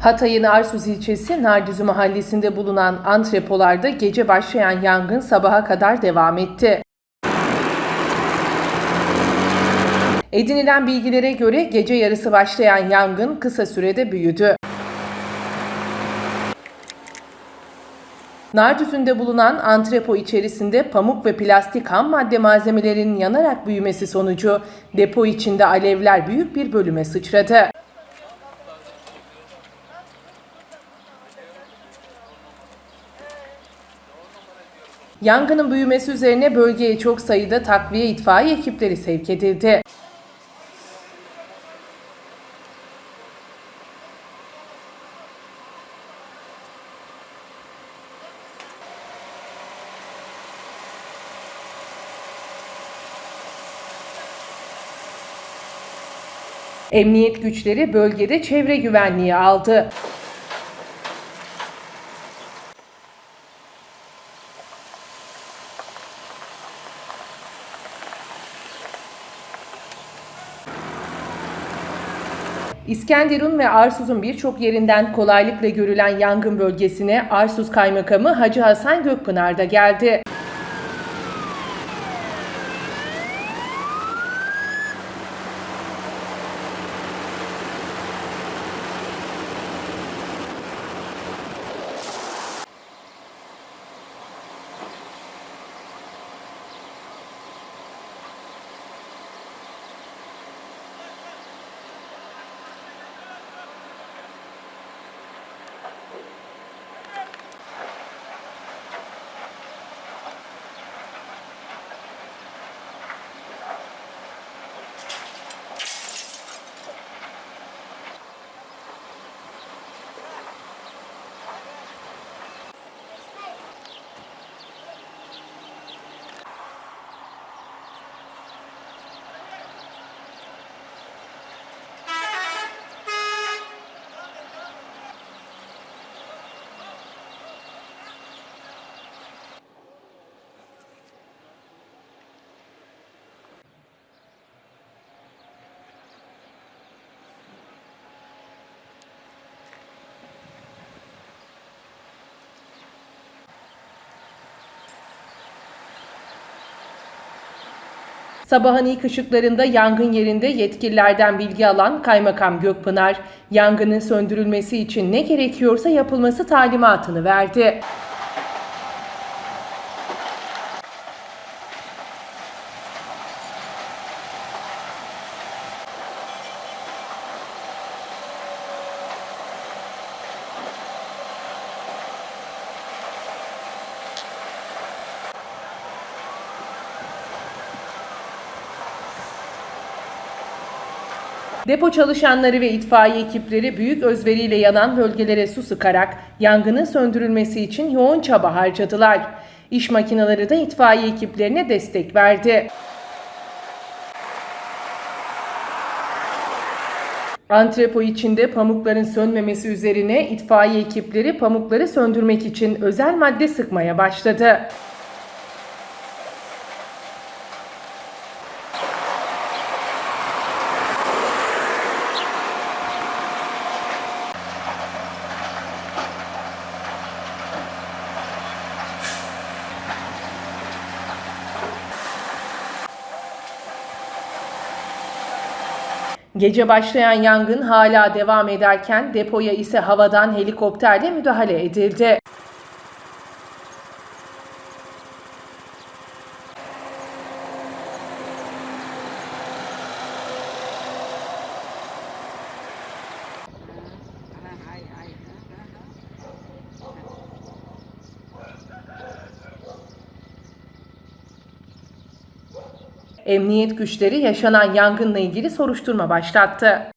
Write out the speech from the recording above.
Hatay'ın Arsuz ilçesi Nardüzü mahallesinde bulunan antrepolarda gece başlayan yangın sabaha kadar devam etti. Edinilen bilgilere göre gece yarısı başlayan yangın kısa sürede büyüdü. Nardüzü'nde bulunan antrepo içerisinde pamuk ve plastik ham madde malzemelerinin yanarak büyümesi sonucu depo içinde alevler büyük bir bölüme sıçradı. Yangının büyümesi üzerine bölgeye çok sayıda takviye itfaiye ekipleri sevk edildi. Emniyet güçleri bölgede çevre güvenliği aldı. İskenderun ve Arsuz'un birçok yerinden kolaylıkla görülen yangın bölgesine Arsuz Kaymakamı Hacı Hasan Gökpınar da geldi. Sabahın ilk ışıklarında yangın yerinde yetkililerden bilgi alan Kaymakam Gökpınar, yangının söndürülmesi için ne gerekiyorsa yapılması talimatını verdi. Depo çalışanları ve itfaiye ekipleri büyük özveriyle yanan bölgelere su sıkarak yangının söndürülmesi için yoğun çaba harcadılar. İş makineleri de itfaiye ekiplerine destek verdi. Antrepo içinde pamukların sönmemesi üzerine itfaiye ekipleri pamukları söndürmek için özel madde sıkmaya başladı. Gece başlayan yangın hala devam ederken depoya ise havadan helikopterle müdahale edildi. Emniyet güçleri yaşanan yangınla ilgili soruşturma başlattı.